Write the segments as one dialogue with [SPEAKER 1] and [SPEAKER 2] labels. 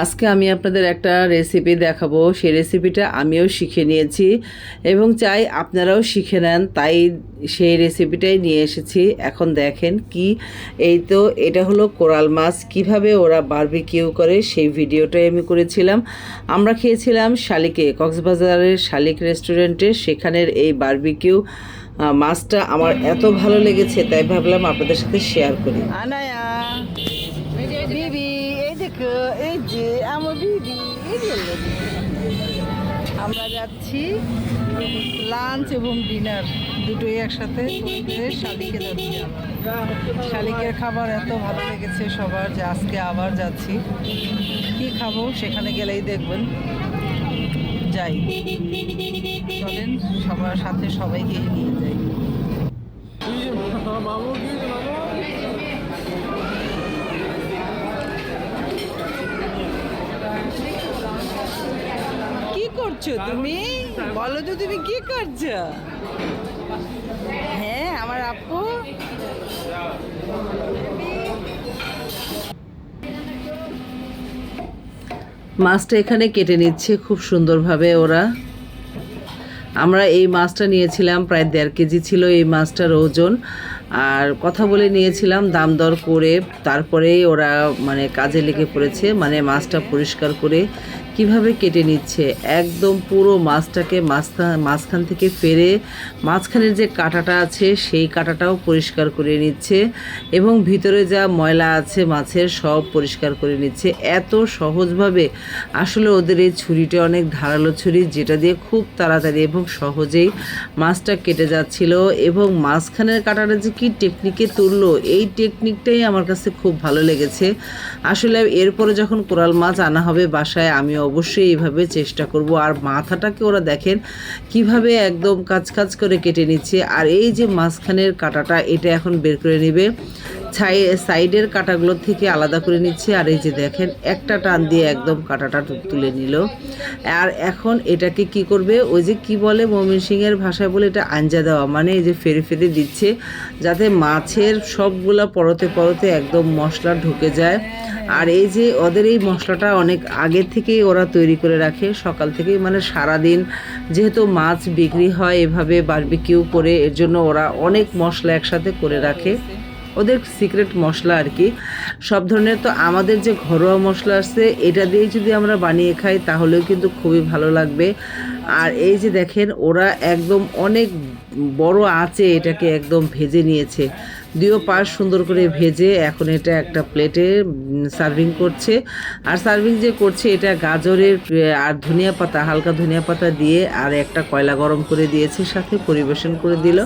[SPEAKER 1] আজকে আমি আপনাদের একটা রেসিপি দেখাবো। সেই রেসিপিটা আমিও শিখে নিয়েছি এবং চাই আপনারাও শিখে নেন। তাই সেই রেসিপিটাই নিয়ে এসেছি। এখন দেখেন কি, এই তো এটা হলো কোরাল মাছ। কীভাবে ওরা বারবিকিউ করে, সেই ভিডিওটাই আমি করেছিলাম। আমরা খেয়েছিলাম শালিকে, কক্সবাজারের শালিক রেস্টুরেন্টে সেখানের এই বারবিকিউ মাছটা আমার এত ভালো লেগেছে, তাই ভাবলাম আপনাদের সাথে শেয়ার করি। আনায়া এই যে আমার বিবি যে আমরা যাচ্ছি লাঞ্চ এবং ডিনার দুটোই একসাথে। শালিকে যাচ্ছি শালিকের খাবার এত ভালো লেগেছে সবার যে আজকে আবার যাচ্ছি। কি খাব সেখানে গেলেই দেখবেন। যাই। চলেন, সবার সাথে সবাইকে নিয়ে যাই। কি করছ? তুমি? বলো তো তুমি কি করছ? হ্যাঁ আমার আপু। মাছটা এখানে কেটে নিচ্ছে খুব সুন্দরভাবে ওরা। আমরা এই মাছটা নিয়েছিলাম প্রায় দেড় কেজি ছিল এই মাছটার ওজন। আর কথা বলে নিয়েছিলাম দাম দর করে, তারপরেই ওরা মানে কাজে লেগে পড়েছে মানে মাছটা পরিষ্কার করে কীভাবে কেটে নিচ্ছে? একদম পুরো মাছটাকে মাঝখান মাঝখান থেকে ফেরে মাঝখানের যে কাঁটাটা আছে, সেই কাঁটাটাও পরিষ্কার করে নিচ্ছে এবং ভিতরে যা ময়লা আছে মাছের সব পরিষ্কার করে নিচ্ছে। এত সহজভাবে আসলে ওদের এই ছুরিটা অনেক ধারালো ছুরি যেটা দিয়ে খুব তাড়াতাড়ি এবং সহজেই মাছটা কেটে যাচ্ছিল এবং মাঝখানের কাঁটাটা যে কী টেকনিকে তুললো, এই টেকনিকটাই আমার কাছে খুব ভালো লেগেছে। আসলে এরপরে যখন কোরাল মাছ আনা হবে বাসায় আমি অবশ্যই এইভাবে চেষ্টা করব। আর মাথাটাকে ওরা দেখেন কীভাবে একদম কাজ কাজ করে কেটে নিচ্ছে। আর এই যে মাঝখানের কাঁটাটা, এটা এখন বের করে নেবে। সাইডের কাঁটাগুলোর থেকে আলাদা করে নিচ্ছে। আর এই যে দেখেন, একটা টান দিয়ে একদম কাঁটাটা তুলে নিল। আর এখন এটাকে কি করবে? ওই যে কি বলে মমিন সিংয়ের ভাষায় বলে এটা আঞ্জা দেওয়া। মানে এই যে ফেরে ফেরে দিচ্ছে, যাতে মাছের সবগুলা পরতে পরতে একদম মশলা ঢুকে যায়। আর এই যে ওদের এই মশলাটা অনেক আগের থেকেই ওরা তৈরি করে রাখে। সকাল থেকেই মানে সারাদিন যেহেতু মাছ বিক্রি হয় এভাবে বারবিকিউ করে, এর জন্য ওরা অনেক মশলা একসাথে করে রাখে। ওদের সিক্রেট মশলা আর কি। সব ধরনের তো আমাদের যে ঘরোয়া মশলা আছে এটা দিয়ে যদি আমরা বানিয়ে খাই, তাহলেও কিন্তু খুবই ভালো লাগবে। আর এই যে দেখেন, ওরা একদম অনেক বড় আঁচে এটাকে একদম ভেজে নিয়েছে। দুইও পাশ সুন্দর করে ভেজে এখন এটা একটা প্লেটে সার্ভিং করছে। আর সার্ভিং যে করছে, এটা গাজরের আর ধনিয়া পাতা, হালকা ধনিয়া পাতা দিয়ে আর একটা কয়লা গরম করে দিয়েছে, সাথে পরিবেশন করে দিল।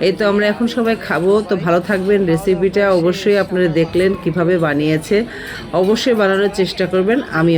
[SPEAKER 1] এই তো আমরা এখন সবাই খাব, তো ভালো থাকবেন। রেসিপিটা অবশ্যই আপনারা দেখলেন কীভাবে বানিয়েছে। অবশ্যই বানানোর চেষ্টা করবেন। আমিও